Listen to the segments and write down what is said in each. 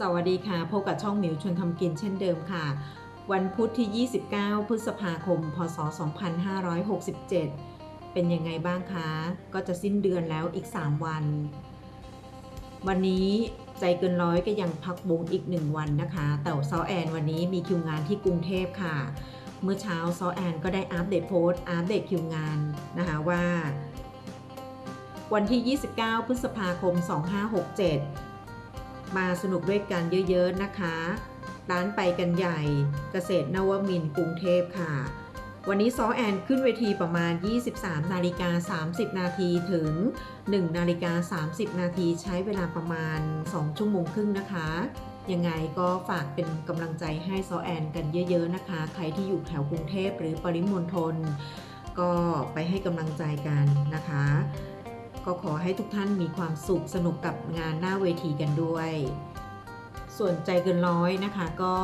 สวัสดีค่ะ พบกับช่องหมิวชวนทำกินเช่นเดิมค่ะ วันพุธที่ 29 พฤษภาคม พศ 2567 เป็นยังไงบ้างคะ ก็จะสิ้นเดือนแล้วอีก 3 วัน วันนี้ใจเกินร้อยก็ยังพักวงอีก 1 วันนะคะ แต่ซอแอนวันนี้มีคิวงานที่กรุงเทพค่ะ เมื่อเช้าซอแอนก็ได้อัปเดตโพสต์อัปเดตคิวงานนะคะว่า วันที่ 29 พฤษภาคม 2567 มาสนุกด้วยกันเยอะๆนะคะ ร้านไปกันใหญ่เกษตรนวมินทร์กรุงเทพค่ะ วันนี้ซอแอนขึ้นเวทีประมาณ 23 นาฬิกา 30 นาทีถึง 1 นาฬิกา 30 นาทีใช้เวลาประมาณ 2 ชั่วโมงครึ่งนะคะยังไงก็ฝากเป็นกำลังใจให้ซอแอนกันเยอะ ๆนะคะ ใครที่อยู่แถวกรุงเทพหรือปริมณฑลก็ไปให้กำลังใจกันนะคะ ก็ขอให้ทุกท่านมีความสุขสนุกกับงานหน้าเวทีกันด้วย ส่วนใจเกินร้อยนะคะ ก็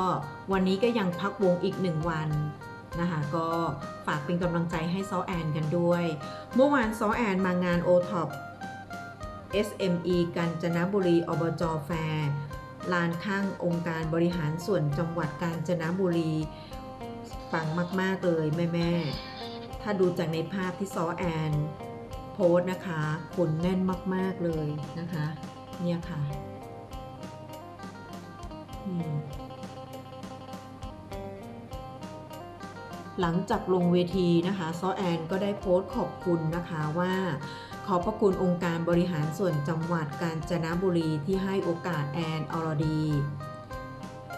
วันนี้ก็ยังพักวงอีกหนึ่งวันนะคะก็ฝากเป็นกำลังใจให้ซอแอนกันด้วย เมื่อวานซอแอนมางาน o t o p SME กาญจนบุรีอบจแฟร์ลานข้างองค์การบริหารส่วนจังหวัดกาญจนบุรีฟังมาก ๆ เลยแม่ ๆ ถ้าดูจากในภาพที่ซอแอน โพสต์นะคะคนแน่นมาก ๆ เลยนะคะ เนี่ยค่ะหลังจากลงเวทีนะคะซอแอนก็ได้โพสต์ขอบคุณนะคะว่าขอบพระคุณองค์การบริหารส่วนจังหวัดกาญจนบุรีที่ให้โอกาสแอนอรดี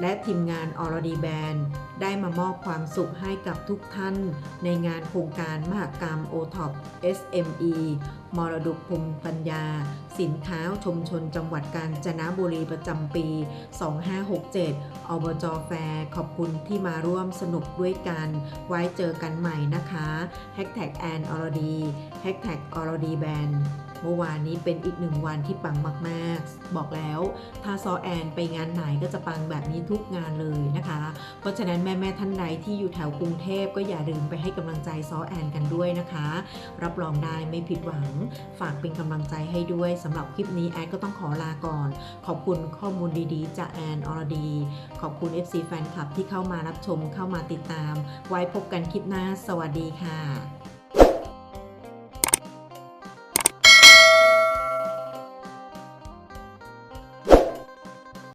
และทีมงานอรดีแบนด์ได้มามอบความสุขให้กับทุกท่าน ในงานโครงการมหกรรมโอท็อป SME มรดกภูมิปัญญาสินค้าชุมชนจังหวัดกาญจนบุรีประจำปี 2567 อบจแฟร์ขอบคุณที่มาร่วมสนุกด้วยกัน ไว้เจอกันใหม่นะคะแฮกแท็กแอนอรดีแฮกแท็กอรดีแบนเมื่อวานนี้เป็นอีกหนึ่งวันที่ปังมากๆ บอกแล้ว ถ้าซอแอนไปงานไหนก็จะปังแบบนี้ทุกงานเลยนะคะ เพราะฉะนั้นแม่ๆท่านใดที่อยู่แถวกรุงเทพก็อย่าลืมไปให้กำลังใจซอแอนกันด้วยนะคะ รับรองได้ไม่ผิดหวัง ฝากเป็นกำลังใจให้ด้วยสำหรับคลิปนี้แอนก็ต้องขอลาก่อน ขอบคุณข้อมูลดีๆ จากแอนอรดี ขอบคุณ FC แฟนคลับที่เข้ามารับชมเข้ามาติดตาม ไว้พบกันคลิปหน้า สวัสดีค่ะ